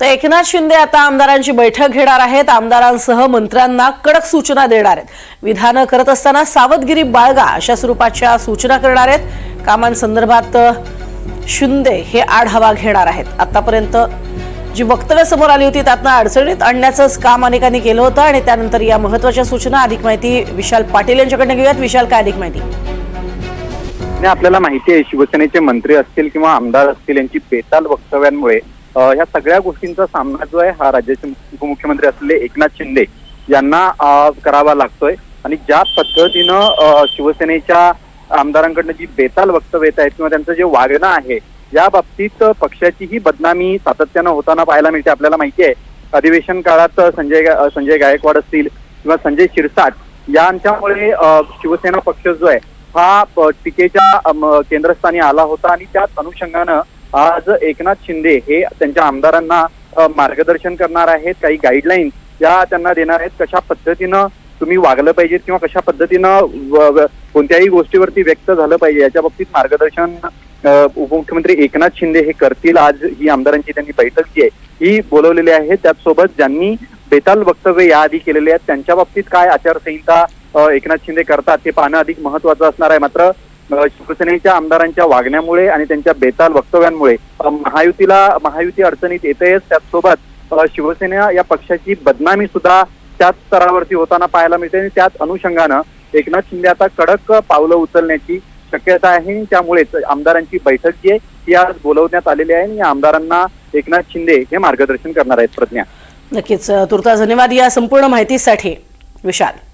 तर एकनाथ शिंदे आता आमदारांची बैठक घेणार आहेत. आमदारांसह मंत्र्यांना कडक सूचना देणार आहेत. विधानं करत असताना सावधगिरी बाळगा अशा स्वरूपाच्या सूचना करणार आहेत. कामांसंदर्भात शिंदे हे आढावा घेणार आहेत. आतापर्यंत जी वक्तव्य समोर आली होती त्यातनं अडचणीत आणण्याचंच काम अनेकांनी केलं होतं आणि त्यानंतर या महत्त्वाच्या सूचना अधिक माहिती विशाल पाटील यांच्याकडनं घेऊयात. विशाल काय अधिक माहिती? आपल्याला माहिती आहे शिवसेनेचे मंत्री असतील किंवा आमदार असतील यांची बेताल वक्तव्यांमुळे या ह्या सगळ्या गोष्टींचा सामना जो आहे हा राज्याचे उपमुख्यमंत्री असलेले एकनाथ शिंदे यांना करावा लागतोय. आणि ज्या पद्धतीनं शिवसेनेच्या आमदारांकडनं जी बेताल वक्तव्य येत आहेत किंवा त्यांचं जे वागणं आहे या बाबतीत पक्षाचीही बदनामी सातत्यानं होताना पाहायला मिळते. आपल्याला माहिती आहे अधिवेशन काळात संजय संजय गायकवाड असतील किंवा संजय शिरसाट यांच्यामुळे शिवसेना पक्ष जो आहे हा टीकेच्या केंद्रस्थानी आला होता. आणि त्याच अनुषंगानं आज एकनाथ शिंदे हे त्यांच्या आमदारांना मार्गदर्शन करणार आहेत काही गाईडलाईन या त्यांना देणार आहेत कशा पद्धतीनं तुम्ही वागलं पाहिजे किंवा कशा पद्धतीनं कोणत्याही गोष्टीवरती व्यक्त झालं पाहिजे याच्या बाबतीत मार्गदर्शन उपमुख्यमंत्री एकनाथ शिंदे हे करतील. आज ही आमदारांची त्यांनी बैठक जी आहे ही बोलवलेली आहे. त्याचसोबत ज्यांनी बेताल वक्तव्य याआधी केलेले आहेत त्यांच्या बाबतीत काय आचारसंहिता एकनाथ शिंदे करतात हे पाहणं अधिक महत्वाचं असणार आहे. मात्र शिवसेनेच्या आमदारांच्या वागण्यामुळे आणि त्यांच्या बेताल वक्तव्यांमुळे महायुतीला महायुती अडचणीत येतेच त्याचसोबत शिवसेना या पक्षाची बदनामी सुद्धा त्याच स्तरावरती होताना पाहायला मिळते आणि त्याच अनुषंगानं एकनाथ शिंदे आता कडक पावलं उचलण्याची शक्यता आहे त्यामुळेच आमदारांची बैठक जी आहे ती आज बोलवण्यात आलेली आहे आणि या आमदारांना एकनाथ शिंदे हे मार्गदर्शन करणार आहेत प्रज्ञा. नक्कीच अ, तुर्तास धन्यवाद या संपूर्ण माहितीसाठी. विशाल.